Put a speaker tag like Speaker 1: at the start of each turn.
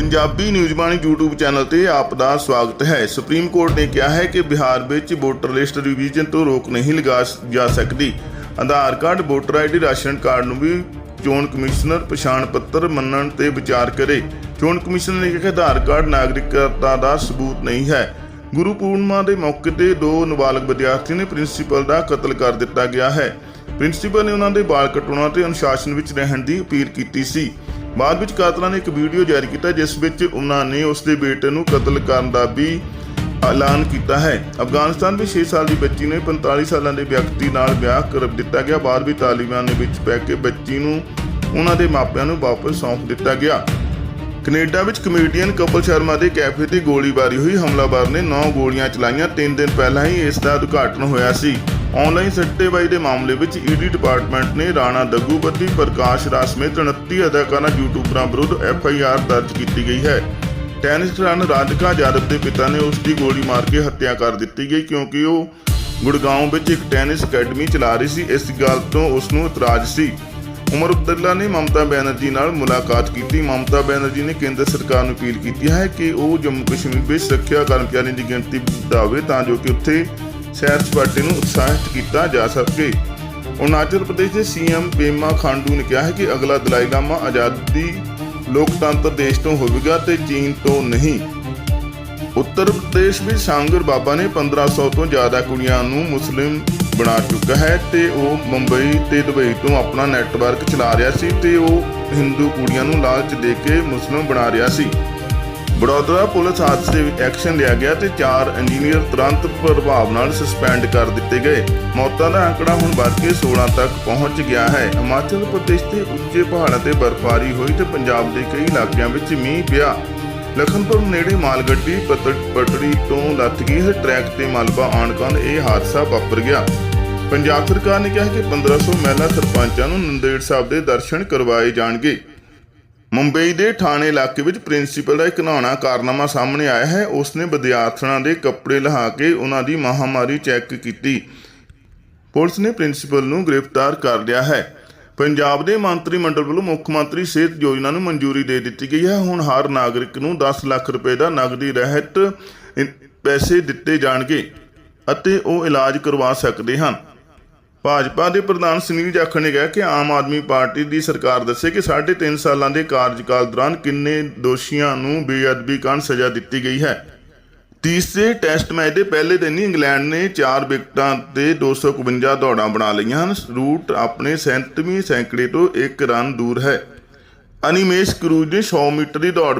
Speaker 1: Punjabi news Bani YouTube channel ਤੇ ਆਪ ਦਾ ਸਵਾਗਤ ਹੈ। ਸੁਪਰੀਮ ਕੋਰਟ ਨੇ ਕਿਹਾ ਹੈ ਕਿ ਬਿਹਾਰ ਵਿੱਚ ਵੋਟਰ ਲਿਸਟ ਰਿਵੀਜ਼ਨ ਤੋਂ ਰੋਕ ਨਹੀਂ ਲਗਾ ਜਾ ਸਕਦੀ। Aadhaar card, voter ID ration card ਨੂੰ ਵੀ ਚੋਣ ਕਮਿਸ਼ਨਰ ਪਛਾਣ ਪੱਤਰ ਮੰਨਣ ਤੇ ਵਿਚਾਰ ਕਰੇ। ਚੋਣ ਕਮਿਸ਼ਨਰ ਨੇ ਕਿਹਾ ਆਧਾਰ ਕਾਰਡ ਨਾਗਰਿਕਤਾ ਦਾ ਸਬੂਤ ਨਹੀਂ ਹੈ। ਗੁਰੂ ਪੂਰਨਿਮਾ ਦੇ ਮੌਕੇ ਤੇ ਦੋ ਨਾਬਾਲਗ ਵਿਦਿਆਰਥੀ ਨੇ ਪ੍ਰਿੰਸੀਪਲ ਦਾ ਕਤਲ ਕਰ ਦਿੱਤਾ ਗਿਆ ਹੈ। ਪ੍ਰਿੰਸੀਪਲ ਨੇ ਉਹਨਾਂ ਦੇ ਬਾਲ ਕਟਾਉਣਾ ਤੇ ਅਨੁਸ਼ਾਸਨ ਵਿੱਚ ਰਹਿਣ ਦੀ ਅਪੀਲ ਕੀਤੀ ਸੀ। ਬਾਅਦ ਵਿੱਚ ਕਾਤਲਾਂ ਨੇ ਇੱਕ ਵੀਡੀਓ ਜਾਰੀ ਕੀਤਾ ਜਿਸ ਵਿੱਚ ਉਹਨਾਂ ਨੇ ਉਸ ਦੇ ਬੇਟੇ ਨੂੰ ਕਤਲ ਕਰਨ ਦਾ ਵੀ ਐਲਾਨ ਕੀਤਾ ਹੈ। ਅਫਗਾਨਿਸਤਾਨ ਵਿੱਚ 6 ਸਾਲ ਦੀ ਬੱਚੀ ਨੇ 45 ਸਾਲਾਂ ਦੇ ਵਿਅਕਤੀ ਨਾਲ ਵਿਆਹ ਕਰ ਦਿੱਤਾ ਗਿਆ। ਬਾਅਦ ਵਿੱਚ ਤਾਲਿਬਾਨ ਨੇ ਵਿੱਚ ਪੈ ਕੇ ਬੱਚੀ ਨੂੰ ਉਹਨਾਂ ਦੇ ਮਾਪਿਆਂ ਨੂੰ ਵਾਪਸ ਸੌਂਪ ਦਿੱਤਾ ਗਿਆ। ਕੈਨੇਡਾ ਵਿੱਚ ਕਮੇਡੀਅਨ ਕਪਲ ਸ਼ਰਮਾ ਦੇ ਕੈਫੇ ਤੇ ਗੋਲੀਬਾਰੀ ਹੋਈ। ਹਮਲਾਵਰ ਨੇ 9 ਗੋਲੀਆਂ ਚਲਾਈਆਂ। 3 ਦਿਨ ਪਹਿਲਾਂ ਹੀ ਇਸ ਦਾ ਉਦਘਾਟਨ ਹੋਇਆ ਸੀ। ਆਨਲਾਈਨ ਸੱਟੇਬਾਜ਼ੀ ਦੇ ਮਾਮਲੇ ਵਿੱਚ ਈਡੀ ਡਿਪਾਰਟਮੈਂਟ ਨੇ ਰਾਣਾ ਦੱਗੂਬੱਦੀ ਪ੍ਰਕਾਸ਼ ਰਾਜ ਸਮੇਤ 29 ਅਦਾਕਾਰਾਂ, ਯੂਟਿਊਬਰਾਂ ਵਿਰੁੱਧ ਐਫ ਆਈ ਆਰ ਦਰਜ ਕੀਤੀ ਗਈ ਹੈ। ਟੈਨਿਸ ਖਿਡਾਰਨ ਰਾਧਿਕਾ ਯਾਦਵ ਦੇ ਪਿਤਾ ਨੇ ਉਸ ਦੀ ਗੋਲੀ ਮਾਰ ਕੇ ਹੱਤਿਆ ਕਰ ਦਿੱਤੀ ਗਈ ਕਿਉਂਕਿ ਉਹ ਗੁੜਗਾਉਂ ਵਿੱਚ ਇੱਕ ਟੈਨਿਸ ਅਕੈਡਮੀ ਚਲਾ ਰਹੀ ਸੀ। ਇਸ ਗੱਲ ਤੋਂ ਉਸ ਨੂੰ ਇਤਰਾਜ਼ ਸੀ। ਉਮਰ ਅਬਦੁੱਲਾ ਨੇ ਮਮਤਾ ਬੈਨਰਜੀ ਨਾਲ ਮੁਲਾਕਾਤ ਕੀਤੀ। ਮਮਤਾ ਬੈਨਰਜੀ ਨੇ ਕੇਂਦਰ ਸਰਕਾਰ ਨੂੰ ਅਪੀਲ ਕੀਤੀ ਹੈ ਕਿ ਉਹ ਜੰਮੂ ਕਸ਼ਮੀਰ ਵਿੱਚ ਸੁਰੱਖਿਆ ਕਰਮਚਾਰੀਆਂ ਦੀ ਗਿਣਤੀ ਵਧਾਵੇ ਤਾਂ ਜੋ ਕਿ ਉੱਥੇ ਸੈਰ ਸਪਾਟੇ ਨੂੰ ਉਤਸ਼ਾਹਿਤ ਕੀਤਾ ਜਾ ਸਕੇ। ਅਰੁਣਾਚਲ ਪ੍ਰਦੇਸ਼ ਦੇ ਸੀਐਮ ਪੇਮਾ ਖਾਂਡੂ ਨੇ ਕਿਹਾ ਹੈ ਕਿ ਅਗਲਾ ਦਲਾਈ ਲਾਮਾ ਆਜ਼ਾਦੀ ਲੋਕਤੰਤਰ ਦੇਸ਼ ਤੋਂ ਹੋਵੇਗਾ ਤੇ ਚੀਨ ਤੋਂ ਨਹੀਂ। ਉੱਤਰ ਪ੍ਰਦੇਸ਼ ਵਿੱਚ ਸਾਂਗਰ ਬਾਬਾ ਨੇ 1500 ਤੋਂ ਜ਼ਿਆਦਾ ਕੁੜੀਆਂ ਨੂੰ ਮੁਸਲਿਮ ਬਣਾ ਚੁੱਕਾ ਹੈ ਤੇ ਉਹ ਮੁੰਬਈ ਤੇ ਦੁਬਈ ਤੋਂ ਆਪਣਾ ਨੈਟਵਰਕ ਚਲਾ ਰਿਹਾ ਸੀ ਤੇ ਉਹ ਹਿੰਦੂ ਕੁੜੀਆਂ ਨੂੰ ਲਾਲਚ ਦੇ ਕੇ ਮੁਸਲਿਮ ਬਣਾ ਰਿਹਾ ਸੀ। ਵਡੋਦਰਾ ਪੁਲਿਸ ਹਾਦਸੇ ਵਿੱਚ ਐਕਸ਼ਨ ਲਿਆ ਗਿਆ ਤੇ ਚਾਰ ਇੰਜੀਨੀਅਰ ਤੁਰੰਤ ਪ੍ਰਭਾਵ ਨਾਲ ਸਸਪੈਂਡ ਕਰ ਦਿੱਤੇ ਗਏ। ਮੌਤਾਂ ਦਾ ਅੰਕੜਾ ਹੁਣ ਵੱਧ ਕੇ 16 ਤੱਕ ਪਹੁੰਚ ਗਿਆ ਹੈ। ਹਿਮਾਚਲ ਪ੍ਰਦੇਸ਼ ਦੇ ਉੱਚੇ ਪਹਾੜਾਂ ਤੇ ਬਰਫ਼ਬਾਰੀ ਹੋਈ ਤੇ ਪੰਜਾਬ ਦੇ ਕਈ ਇਲਾਕਿਆਂ ਵਿੱਚ ਮੀਂਹ ਪਿਆ। ਲਖਨਪੁਰ ਨੇੜੇ ਮਾਲਗੱਡੀ ਪਤ- ਪਟੜੀ ਤੋਂ ਲੱਥ ਗਈ ਹੈ ਟਰੈਕ ਤੇ ਮਲਬਾ ਆਉਣ ਕਾਰਨ ਇਹ ਹਾਦਸਾ ਵਾਪਰ ਗਿਆ। ਪੰਜਾਬ ਸਰਕਾਰ ਨੇ ਕਿਹਾ ਹੈ ਕਿ 1500 ਮਹਿਲਾ ਸਰਪੰਚਾਂ ਨੂੰ ਨੰਦੇੜ ਸਾਹਿਬ ਦੇ ਦਰਸ਼ਨ ਕਰਵਾਏ ਜਾਣਗੇ। ਮੁੰਬਈ ਦੇ ਥਾਣੇ ਇਲਾਕੇ ਵਿੱਚ ਪ੍ਰਿੰਸੀਪਲ ਦਾ ਇੱਕ ਘਿਨਾਉਣਾ ਕਾਰਨਾਮਾ ਸਾਹਮਣੇ ਆਇਆ ਹੈ। ਉਸਨੇ ਵਿਦਿਆਰਥਣਾਂ ਦੇ ਕੱਪੜੇ ਲਹਾ ਕੇ ਉਹਨਾਂ ਦੀ ਮਹਾਮਾਰੀ ਚੈੱਕ ਕੀਤੀ। ਪੁਲਿਸ ਨੇ ਪ੍ਰਿੰਸੀਪਲ ਨੂੰ ਗ੍ਰਿਫਤਾਰ ਕਰ ਲਿਆ ਹੈ। ਪੰਜਾਬ ਦੇ ਮੰਤਰੀ ਮੰਡਲ ਵੱਲੋਂ ਮੁੱਖ ਮੰਤਰੀ ਸਿਹਤ ਯੋਜਨਾ ਨੂੰ ਮਨਜ਼ੂਰੀ ਦੇ ਦਿੱਤੀ ਗਈ ਹੈ। ਹੁਣ ਹਰ ਨਾਗਰਿਕ ਨੂੰ 10 ਲੱਖ ਰੁਪਏ ਦਾ ਨਗਦੀ ਰਹਿਤ ਪੈਸੇ ਦਿੱਤੇ ਜਾਣਗੇ ਅਤੇ ਉਹ ਇਲਾਜ ਕਰਵਾ ਸਕਦੇ ਹਨ। ਭਾਜਪਾ ਦੇ ਪ੍ਰਧਾਨ ਸੁਨੀਲ ਜਾਖੜ ਨੇ ਕਿਹਾ ਕਿ ਆਮ ਆਦਮੀ ਪਾਰਟੀ ਦੀ ਸਰਕਾਰ ਦੱਸੇ ਕਿ 3.5 ਸਾਲਾਂ ਦੇ ਕਾਰਜਕਾਲ ਦੌਰਾਨ ਕਿੰਨੇ ਦੋਸ਼ੀਆਂ ਨੂੰ ਬੇਅਦਬੀ ਕਾਰਨ ਸਜ਼ਾ ਦਿੱਤੀ ਗਈ ਹੈ। ਤੀਸਰੇ ਟੈਸਟ ਮੈਚ ਦੇ ਪਹਿਲੇ ਦਿਨ ਹੀ ਇੰਗਲੈਂਡ ਨੇ 4 ਵਿਕਟਾਂ ਤੇ 251 ਦੌੜਾਂ ਬਣਾ ਲਈਆਂ ਹਨ। ਰੂਟ ਆਪਣੇ 37ਵੀਂ ਸੈਂਕੜੇ ਤੋਂ 1 ਰਨ ਦੂਰ ਹੈ। ਅਨੀਮੇਸ਼ ਕਰੂਜ਼ ਨੇ 100 ਮੀਟਰ ਦੀ ਦੌੜ